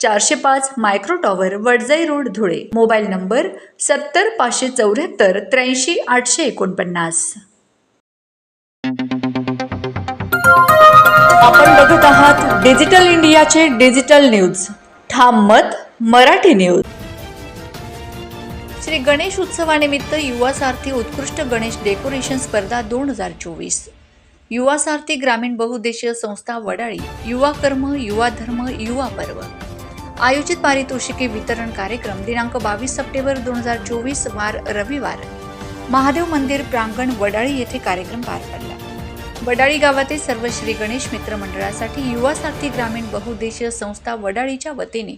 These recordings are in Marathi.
चारशे पाच micro tower Wadjai road Dhule. Mobile number सत्तर पाचशे चौऱ्याहत्तर त्र्याऐंशी आठशे एकोणपन्नास. आपण बघत आहात डिजिटल इंडियाचे डिजिटल न्यूज. ठाम मत मराठी न्यूज. श्री गणेश उत्सवानिमित्त युवा सारथी उत्कृष्ट गणेश डेकोरेशन स्पर्धा दोन हजार चोवीस. युवा सारथी ग्रामीण बहुउद्देशीय संस्था वडाळी. युवा कर्म युवा धर्म युवा पर्व. आयोजित पारितोषिके वितरण कार्यक्रम दिनांक बावीस सप्टेंबर दोन हजार चोवीस वार रविवार. महादेव मंदिर प्रांगण वडाळी येथे कार्यक्रम पार पडला. वडाळी गावातील सर्व श्री गणेश मित्र मंडळासाठी युवा सारथी ग्रामीण बहुउद्देशीय संस्था वडाळीच्या वतीने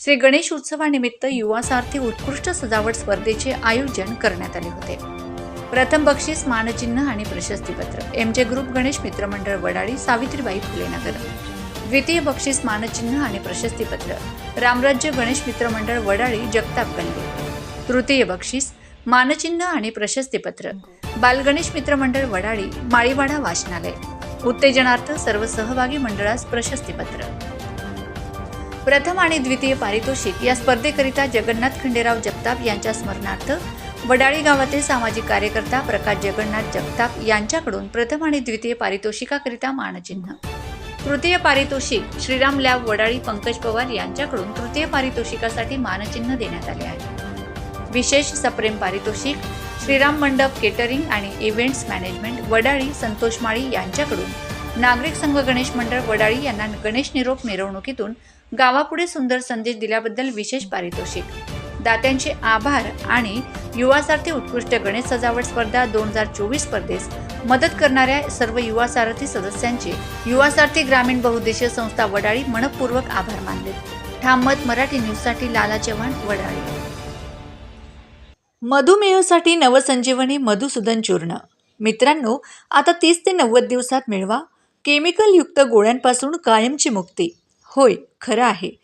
श्री गणेश उत्सवानिमित्त युवा सारथी उत्कृष्ट सजावट स्पर्धेचे आयोजन करण्यात आले होते. प्रथम बक्षीस मानचिन्ह आणि प्रशस्तीपत्र. एम जे ग्रुप गणेश मित्रमंडळ वडाळी सावित्रीबाई फुले नगर द्वितीय बक्षीस मानचिन्ह आणि प्रशस्तीपत्र. रामराज्य गणेश मित्रमंडळ वडाळी जगताप गल्ली तृतीय बक्षीस मानचिन्ह आणि प्रशस्तीपत्र. बालगणेश मित्रमंडळ वडाळी माळीवाडा वाचनालय. उत्तेजनार्थ सर्व सहभागी मंडळास प्रशस्तीपत्र. प्रथम आणि द्वितीय पारितोषिक या स्पर्धेकरिता जगन्नाथ खंडेराव जगताप यांच्या स्मरणार्थ वडाळी गावातील सामाजिक कार्यकर्ता प्रकाश जगन्नाथ जगताप यांच्याकडून प्रथम आणि द्वितीय पारितोषिकाकरिता मानचिन्ह. तृतीय पारितोषिक श्रीराम लॅब वडाळी पंकज पवार यांच्याकडून तृतीय पारितोषिकासाठी मानचिन्ह देण्यात आले आहे. विशेष सप्रेम पारितोषिक श्रीराम मंडप केटरिंग आणि इव्हेंट्स मॅनेजमेंट वडाळी संतोष माळी यांच्याकडून नागरिक संघ गणेश मंडळ वडाळी यांना गणेश निरोप मिरवणुकीतून गावापुढे सुंदर संदेश दिल्याबद्दल विशेष पारितोषिक दात्यांचे आभार आणि युवासारथी उत्कृष्ट गणेश सजावट स्पर्धा दोन हजार चोवीस स्पर्धेस मदत करणाऱ्या सर्व युवा सारथी सदस्यांचे युवासारथी ग्रामीण बहुउद्देशीय संस्था वडाळी मनपूर्वक आभार मानले. ठाममत मराठी न्यूजसाठी लाला चव्हाण वडाळी. मधुमेहासाठी नवसंजीवनी मधुसूदन चूर्ण. मित्रांनो आता तीस ते नव्वद दिवसात मिळवा. केमिकलयुक्त गोळ्यांपासून कायमची मुक्ती. होय खरं आहे.